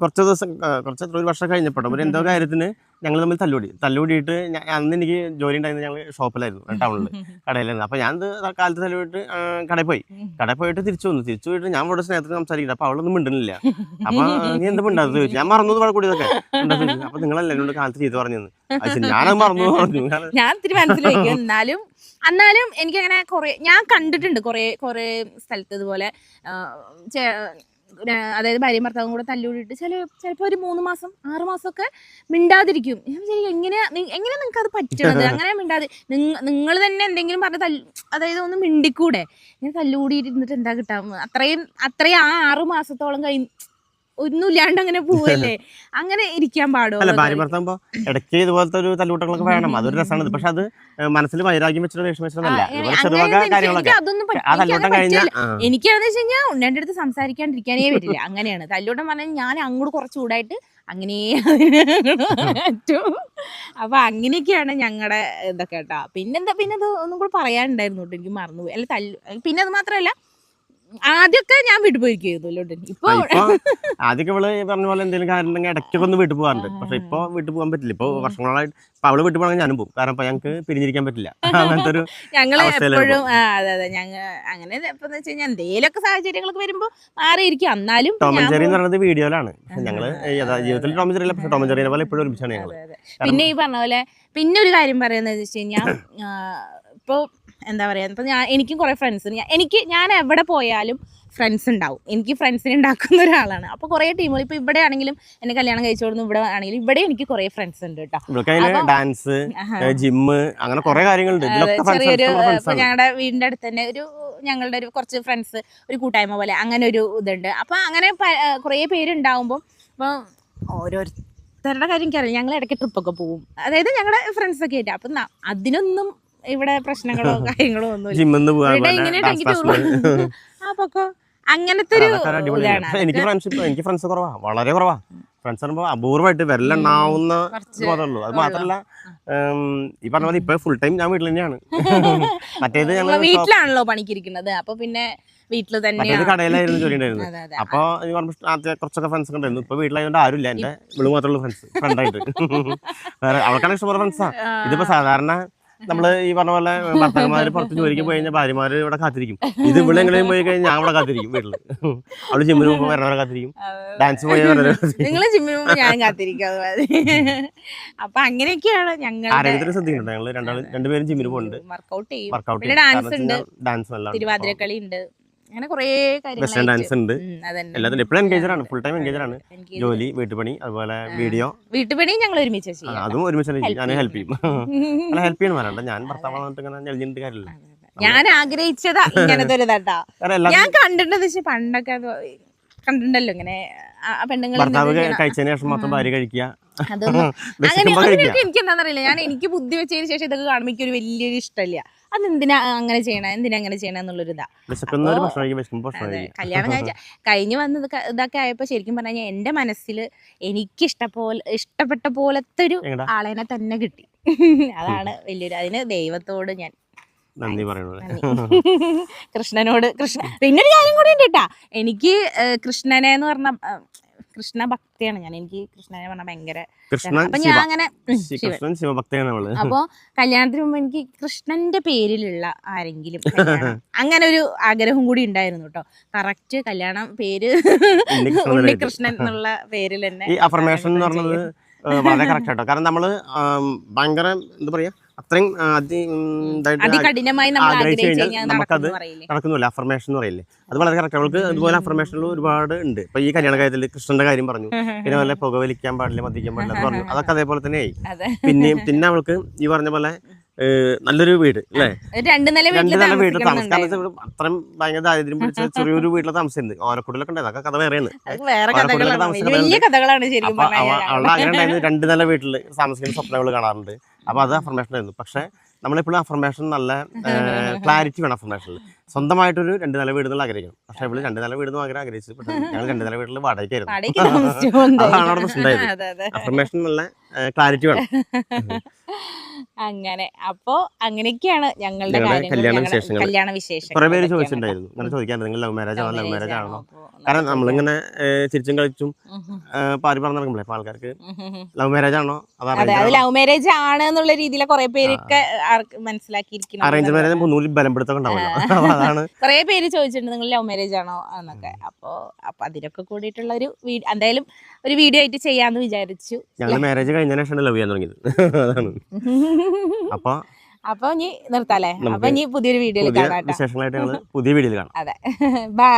[SPEAKER 2] കുറച്ച് ദിവസം കുറച്ച് ഒരു വർഷം കഴിഞ്ഞപ്പോൾ ഒരു എന്തോ കാര്യത്തിന് ഞങ്ങൾ തമ്മിൽ തല്ലുകൂടി. തല്ലുകൂടിയിട്ട് അന്ന് എനിക്ക് ജോലി ഉണ്ടായിരുന്നത് ഞങ്ങൾ ഷോപ്പിലായിരുന്നു ടൗണിൽ കടയിലായിരുന്നു. അപ്പോൾ ഞാൻ കാലത്ത് തല്ലുപോയിട്ട് കടയിൽ പോയി. കടയിൽ പോയിട്ട് തിരിച്ചു വന്നു. തിരിച്ചു പോയിട്ട് ഞാൻ ഇവിടെ സ്നേഹത്തിൽ സംസാരിക്കുന്നത് അപ്പോൾ അവളൊന്നും മിണ്ടുന്നില്ല. അപ്പൊ നീ എന്ത് മിണ്ടാത്തത് ചോദിച്ചു. ഞാൻ മറന്നത് കൂടി ഇതൊക്കെ. അപ്പൊ നിങ്ങളല്ലേ എന്നോട് കാലത്ത് ചെയ്ത് ശരി, ഞാനത് മറന്നു പറഞ്ഞു. ഞാൻ
[SPEAKER 1] ഇത്തിരി വെക്കും. എന്നാലും എന്നാലും എനിക്കങ്ങനെ കുറേ ഞാൻ കണ്ടിട്ടുണ്ട് കുറേ കുറേ സ്ഥലത്ത് ഇതുപോലെ അതായത് ഭാര്യയും ഭർത്താവും കൂടെ തല്ലുകൂടിയിട്ട് ചില ചിലപ്പോൾ ഒരു മൂന്ന് മാസം ആറ് മാസമൊക്കെ മിണ്ടാതിരിക്കും. എങ്ങനെ എങ്ങനെ നിങ്ങൾക്ക് അത് പറ്റണത്? അങ്ങനെ മിണ്ടാതെ നിങ്ങൾ തന്നെ എന്തെങ്കിലും പറഞ്ഞ തല്ലു അതായത് ഒന്ന് മിണ്ടിക്കൂടെ? ഇങ്ങനെ തല്ലുകൂടിയിരുന്നിട്ട് എന്താ കിട്ടാം അത്രയും അത്രയും ആ ആറ് മാസത്തോളം കഴിഞ്ഞ് ഒന്നും ഇല്ലാണ്ട് അങ്ങനെ പോവല്ലേ? അങ്ങനെ ഇരിക്കാൻ പാടുമോ
[SPEAKER 2] ഭാര്യ ഭർത്താവുമ്പോ ഇടയ്ക്ക് ഇതുപോലത്തെ ഒരു തല്ലുകൂട്ടങ്ങളൊക്കെ വേണം. അതൊരു രസമാണ്. പക്ഷെ അത് മനസ്സിൽ വൈരാഗ്യം വെച്ചിട്ട്
[SPEAKER 1] എനിക്കാണെന്ന് വെച്ച് കഴിഞ്ഞാൽ ഉണ്ണേന്റെ അടുത്ത് സംസാരിക്കാണ്ടിരിക്കാനേ പറ്റില്ല അങ്ങനെയാണ്. തല്ലൂട്ടം പറഞ്ഞാൽ ഞാൻ അങ്ങോട്ട് കുറച്ച് കൂടായിട്ട് അങ്ങനെ അപ്പൊ അങ്ങനെയൊക്കെയാണ് ഞങ്ങളുടെ ഇതൊക്കെ കേട്ടോ. പിന്നെന്താ പിന്നെ അത് ഒന്നും കൂടെ പറയാനുണ്ടായിരുന്നു കേട്ടോ. എനിക്ക് മറന്നുപോയി. അല്ല തല്ലു പിന്നെ അത് മാത്രമല്ല ആദ്യമൊക്കെ ഞാൻ വീട്ടിൽ പോയിരിക്കുന്നു ഇപ്പൊ
[SPEAKER 2] ഇപ്പൊ ആദ്യമൊക്കെ ഇവൾ പറഞ്ഞ പോലെ എന്തെങ്കിലും ഉണ്ടെങ്കിൽ ഇടയ്ക്കൊക്കെ ഒന്ന് വീട്ടിൽ പോകാറുണ്ട്. പക്ഷെ ഇപ്പൊ വീട്ടിൽ പോകാൻ പറ്റില്ല. ഇപ്പൊ വർഷങ്ങളായിട്ട് ഇപ്പൊ അവൾ വീട്ടിൽ പോകണമെങ്കിൽ ഞാനും പോകും കാരണം ഇപ്പൊ ഞങ്ങൾക്ക് പിരിഞ്ഞിരിക്കാൻ പറ്റില്ല. അങ്ങനത്തെ ഒരു ഞങ്ങൾ
[SPEAKER 1] എപ്പോഴും അതെ അതെ. ഞങ്ങൾ അങ്ങനെ ഇപ്പൊ വെച്ച് കഴിഞ്ഞാൽ എന്തെങ്കിലുമൊക്കെ സാഹചര്യങ്ങളൊക്കെ വരുമ്പോ മാറിയിരിക്കും. എന്നാലും
[SPEAKER 2] ടോമഞ്ചേരി എന്ന് പറയുന്നത് വീഡിയോയിലാണ്. ഞങ്ങൾ ജീവിതത്തിൽ ടോമഞ്ചേരി പക്ഷെ ടോമൻ ചെറിയെ പോലെ എപ്പോഴും ഒരുമിച്ചാണ്
[SPEAKER 1] അതെ. പിന്നെ ഈ പറഞ്ഞ പോലെ പിന്നെ ഒരു കാര്യം പറയുന്നത് വെച്ച് കഴിഞ്ഞാൽ ഇപ്പോൾ എന്താ പറയുക ഇപ്പം ഞാൻ എനിക്കും കുറേ ഫ്രണ്ട്സ് എനിക്ക് ഞാൻ എവിടെ പോയാലും ഫ്രണ്ട്സ് ഉണ്ടാവും. എനിക്ക് ഫ്രണ്ട്സിനെ ഉണ്ടാക്കുന്ന ഒരാളാണ്. അപ്പോൾ കുറേ ടീമുകൾ ഇപ്പോൾ ഇവിടെ ആണെങ്കിലും എന്നെ കല്യാണം കഴിച്ചു കൊടുക്കുന്നു ഇവിടെ ആണെങ്കിലും ഇവിടെ എനിക്ക് കുറേ ഫ്രണ്ട്സ് ഉണ്ട് കേട്ടോ
[SPEAKER 2] ഡാൻസ്. ജിമ്മ് അങ്ങനെ കുറേ കാര്യങ്ങളുണ്ട്.
[SPEAKER 1] ചെറിയൊരു ഞങ്ങളുടെ വീടിന്റെ അടുത്ത് തന്നെ ഒരു ഞങ്ങളുടെ ഒരു കുറച്ച് ഫ്രണ്ട്സ് ഒരു കൂട്ടായ്മ പോലെ അങ്ങനെ ഒരു ഇതുണ്ട്. അപ്പോൾ അങ്ങനെ കുറേ പേരുണ്ടാവുമ്പോൾ ഇപ്പം ഓരോരുത്തരുടെ കാര്യം എനിക്കറിയാം ഞങ്ങൾ ഇടയ്ക്ക് ട്രിപ്പൊക്കെ പോകും അതായത് ഞങ്ങളുടെ ഫ്രണ്ട്സൊക്കെ ആയിട്ട്. അപ്പം അതിനൊന്നും ഇവിടെ പ്രശ്നങ്ങളോ കാര്യങ്ങളോ ഒന്നുമില്ല. പൊക്കോ അങ്ങനത്തെ ഒരു ഇതാണ്.
[SPEAKER 2] എനിക്ക് ഫ്രണ്ട്ഷിപ്പ് എനിക്ക് ഫ്രണ്ട്സ് കുറവാ. വളരെ കുറവാ. ഫ്രണ്ട്സ് പറയുമ്പോൾ അപൂർവമായിട്ട് വരലുണ്ടാവുന്ന ബോധമുള്ളൂ അത് മാത്രമല്ല ഈ പറഞ്ഞ പോലെ ഇപ്പൊ ഫുൾ ടൈം ഞാൻ വീട്ടിൽ തന്നെയാണ്. മറ്റേത് ഞങ്ങൾ
[SPEAKER 1] വീട്ടിലാണല്ലോ പണിക്കിരിക്കുന്നത്. അപ്പൊ പിന്നെ വീട്ടിൽ തന്നെ
[SPEAKER 2] കടയിലായിരുന്നു ജോലി ഉണ്ടായിരുന്നത്. അപ്പൊ ആദ്യത്തെ കുറച്ചൊക്കെ ഫ്രണ്ട്സ് ഒക്കെ ഉണ്ടായിരുന്നു. ഇപ്പൊ വീട്ടിലായതുകൊണ്ട് ആരുമില്ല. എന്റെ വിളു മാത്രമുള്ള ഫ്രണ്ട്സ് ഫ്രണ്ടായിട്ട് വേറെ അവൾക്കാണ് ഇഷ്ടംപോലെ ഫ്രണ്ട്സാ ഇതിപ്പോ സാധാരണ നമ്മൾ ഈ പറഞ്ഞ പോലെ ഭർത്താക്കന്മാര് പുറത്ത് ജോലിക്ക് പോയി കഴിഞ്ഞാൽ ഭാര്യമാര് ഇവിടെ കാത്തിരിക്കും. ഇത് ഇവിടെ എങ്ങനെയും പോയി കഴിഞ്ഞാൽ ഞാൻ ഇവിടെ കാത്തിരിക്കും വീട്ടിൽ. അവൾ ജിമ്മിന് പോകുമ്പോ വരണവരെ കാത്തിരിക്കും. ഡാൻസ് പോയി
[SPEAKER 1] പോകുമ്പോൾ ഞാൻ കാത്തിരിക്കും അപ്പൊ അങ്ങനെയൊക്കെയാണ് ഞങ്ങൾ
[SPEAKER 2] ആരോഗ്യത്തിന് ശ്രദ്ധിക്കുന്നുണ്ട് ഞങ്ങൾ. രണ്ടാളും രണ്ടുപേരും ജിമ്മിന് പോകുന്നുണ്ട്.
[SPEAKER 1] വർക്കൗട്ട് ചെയ്യും.
[SPEAKER 2] വർക്കൗട്ട്
[SPEAKER 1] ഡാൻസ് ഉണ്ട്.
[SPEAKER 2] ഡാൻസ്
[SPEAKER 1] തിരുവാതിരക്കളി ഉണ്ട്. അങ്ങനെ കുറേ
[SPEAKER 2] വെസ്റ്റേൺ ഡാൻസ് ഉണ്ട്.
[SPEAKER 1] അതന്നെ.
[SPEAKER 2] എല്ലാത്തിലും എപ്പോഴും എൻഗേജഡ് ആണ്. ഫുൾ ടൈം ആണ്. ജോലി വീട്ടുപണി അതുപോലെ വീഡിയോ.
[SPEAKER 1] വീട്ടുപണിയും ഞങ്ങൾ ഒരുമിച്ച് ചെയ്യാം.
[SPEAKER 2] അതും ഒരുമിച്ച് ഞാൻ ഹെൽപ്പ് ചെയ്യും. അല്ല ഹെൽപ്പ് ചെയ്യണം ഞാൻ ഭർത്താവ് വന്നിട്ട് ഇങ്ങനെ ഞെളിഞ്ഞിട്ട് കാര്യമില്ല.
[SPEAKER 1] ഞാൻ ആഗ്രഹിച്ചതാ ഇങ്ങനത്തെ ഒരു ഇതാട്ടാ ഞാൻ കണ്ടിട്ടുണ്ട് പക്ഷെ പണ്ടൊക്കെ കണ്ടിട്ടുണ്ടല്ലോ ഇങ്ങനെ പെണ്ണുങ്ങൾ
[SPEAKER 2] ഭർത്താവ് കഴിച്ചതിന് ശേഷം മാത്രം ഭാര്യ കഴിക്കുക.
[SPEAKER 1] അതൊന്നും അങ്ങനെ എനിക്ക് എന്താണെന്നറിയില്ല. ഞാൻ എനിക്ക് ബുദ്ധി വെച്ചതിന് ശേഷം ഇതൊക്കെ കാണുമ്പോൾ എനിക്ക് ഒരു വലിയൊരു ഇഷ്ടമില്ല. അതെന്തിനാ അങ്ങനെ ചെയ്യണ എന്തിനാ അങ്ങനെ ചെയ്യണ എന്നുള്ളൊരു ഇതാ.
[SPEAKER 2] വിശക്കുന്ന ഒരു ഭക്ഷണം കഴിക്കും വിശക്കുമ്പോൾ ഭക്ഷണം
[SPEAKER 1] അതെ
[SPEAKER 2] കഴിക്കും
[SPEAKER 1] കല്യാണം കഴിച്ച കഴിഞ്ഞ് വന്നത് ഇതൊക്കെ ആയപ്പോൾ ശരിക്കും പറഞ്ഞു കഴിഞ്ഞാൽ എന്റെ മനസ്സിൽ എനിക്ക് ഇഷ്ടപോലെ ഇഷ്ടപ്പെട്ട പോലത്തെ ഒരു ആളേനെ തന്നെ കിട്ടി. അതാണ് വലിയൊരു അതിന് ദൈവത്തോട് ഞാൻ
[SPEAKER 2] നന്ദി പറയുന്നത്.
[SPEAKER 1] കൃഷ്ണനോട് കൃഷ്ണ പിന്നൊരു കാര്യം കൂടി ഉണ്ട് കേട്ടാ. എനിക്ക് കൃഷ്ണനെ എന്ന് പറഞ്ഞ കൃഷ്ണ ഭക്തിയാണ് ഞാൻ എനിക്ക് കൃഷ്ണനെ പറഞ്ഞാൽ ഭയങ്കര
[SPEAKER 2] കൃഷ്ണൻ
[SPEAKER 1] അപ്പൊ ഞാൻ അങ്ങനെ അപ്പൊ
[SPEAKER 2] കൃഷ്ണൻ ശിവഭക്തയാണ് അവൾ.
[SPEAKER 1] അപ്പോ കല്യാണത്തിന് മുമ്പ് എനിക്ക് കൃഷ്ണന്റെ പേരിലുള്ള ആരെങ്കിലും അങ്ങനെ ഒരു ആഗ്രഹം കൂടി ഉണ്ടായിരുന്നു കേട്ടോ കറക്റ്റ് കല്യാണം പേര്
[SPEAKER 2] ഉണ്ണികൃഷ്ണൻ
[SPEAKER 1] എന്നുള്ള പേരിൽ തന്നെ
[SPEAKER 2] ഈ അഫർമേഷൻ എന്ന് പറഞ്ഞത് വളരെ കറക്റ്റ് ആട്ടോ. കാരണം നമ്മൾ ഭയങ്കര എന്താ പറയാ അത്രയും
[SPEAKER 1] അതികഠിനമായി
[SPEAKER 2] നമുക്കത് നടക്കുന്നില്ല അഫർമേഷൻ എന്ന് പറയില്ലേ? അത് വളരെ കറക്റ്റ് അവൾക്ക് അതുപോലെ അഫർമേഷനിൽ ഒരുപാട് ഉണ്ട്. ഇപ്പൊ ഈ കല്യാണ കാര്യത്തിൽ കൃഷ്ണന്റെ കാര്യം പറഞ്ഞു. പിന്നെ വല്ല പുകവലിക്കാൻ പാടില്ല മദ്യക്കാൻ പാടില്ല എന്ന് പറഞ്ഞു. അതൊക്കെ അതേപോലെ തന്നെ ആയി. പിന്നെ പിന്നെ അവൾക്ക് ഈ പറഞ്ഞ പോലെ നല്ലൊരു വീട് അല്ലേ?
[SPEAKER 1] രണ്ട് നില വീട്ടിൽ
[SPEAKER 2] നില വീട്ടിൽ താമസം കാരണം
[SPEAKER 1] താമസിക്കുന്നുണ്ടായിരുന്നു
[SPEAKER 2] വെച്ചാൽ അത്രയും ഭയങ്കര ദാരിദ്ര്യം പിടിച്ച ചെറിയൊരു വീട്ടിലെ താമസിക്കുന്നത് ഓരക്കുടലൊക്കെ ഉണ്ട് അതൊക്കെ കഥ വേറെയാണ്. അവളെ അങ്ങനെ ഉണ്ടായിരുന്നു രണ്ട് നില വീട്ടിൽ താമസിക്കുന്ന സ്വപ്നങ്ങൾ കാണാറുണ്ട്. അപ്പൊ അത് അഫർമേഷൻ ആയിരുന്നു. പക്ഷെ നമ്മളെപ്പോഴും അഫർമേഷൻ നല്ല ക്ലാരിറ്റി വേണം അഫർമേഷനിൽ സ്വന്തമായിട്ടൊരു രണ്ട് നില വീടുകൾ ആഗ്രഹിക്കണം പക്ഷേ ഇവിടെ രണ്ട് നില വീട് ആഗ്രഹം ആഗ്രഹിച്ചു പക്ഷെ ഞങ്ങൾ രണ്ട് നില വീട്ടിൽ വാടകയ്ക്കായിരുന്നു അതാണ് അവിടെ അഫർമേഷൻ നല്ല ക്ലാരിറ്റി വേണം.
[SPEAKER 1] അങ്ങനെ. അപ്പോ അങ്ങനെയൊക്കെയാണ് ഞങ്ങളുടെ
[SPEAKER 2] കല്യാണ വിശേഷങ്ങൾ.
[SPEAKER 1] കല്യാണ വിശേഷം
[SPEAKER 2] കുറെ പേര് ചോദിച്ചിട്ടുണ്ടായിരുന്നു. അങ്ങനെ ചോദിക്കാറുണ്ട്. നിങ്ങൾ ലവ് മാരേജ് ആണോ? ലവ് മാരേജ് ആണോ? കാരണം നമ്മളിങ്ങനെ ചിരിച്ചും കളിച്ചും പാരി പറഞ്ഞു നടക്കുമ്പോഴേ അപ്പൊ ആൾക്കാർക്ക് ലവ് മാരേജ് ആണോ? അത്
[SPEAKER 1] ലവ് മാരേജ് ആണ് എന്നുള്ള രീതിയിൽ കുറെ പേരൊക്കെ മനസ്സിലാക്കിയിരിക്കുന്നു.
[SPEAKER 2] അറേഞ്ച് മാരേജ് മുന്നൂറിൽ ബലപ്പെടുത്തൊക്കെ ഉണ്ടാവില്ല അതാണ്
[SPEAKER 1] കുറെ പേര് ചോദിച്ചിട്ടുണ്ട് നിങ്ങൾ ലവ് മാരേജ് ആണോ എന്നൊക്കെ. അപ്പോ അപ്പൊ അതിനൊക്കെ കൂടിയിട്ടുള്ള ഒരു എന്തായാലും ഒരു വീഡിയോ ആയിട്ട് ചെയ്യാന്ന് വിചാരിച്ചു.
[SPEAKER 2] ഞങ്ങൾ മാരേജ് കഴിഞ്ഞ ശേഷമാണ് ലവ് ചെയ്യാൻ തുടങ്ങിയത്. അതാണ്. അപ്പൊ
[SPEAKER 1] അപ്പൊ ഇനി നിർത്താല്ലേ അപ്പൊ ഇനി പുതിയൊരു വീഡിയോയിൽ കാണാം
[SPEAKER 2] വിശേഷങ്ങളായിട്ട് പുതിയ വീഡിയോയിൽ കാണാം.
[SPEAKER 1] അതെ.
[SPEAKER 2] ബൈ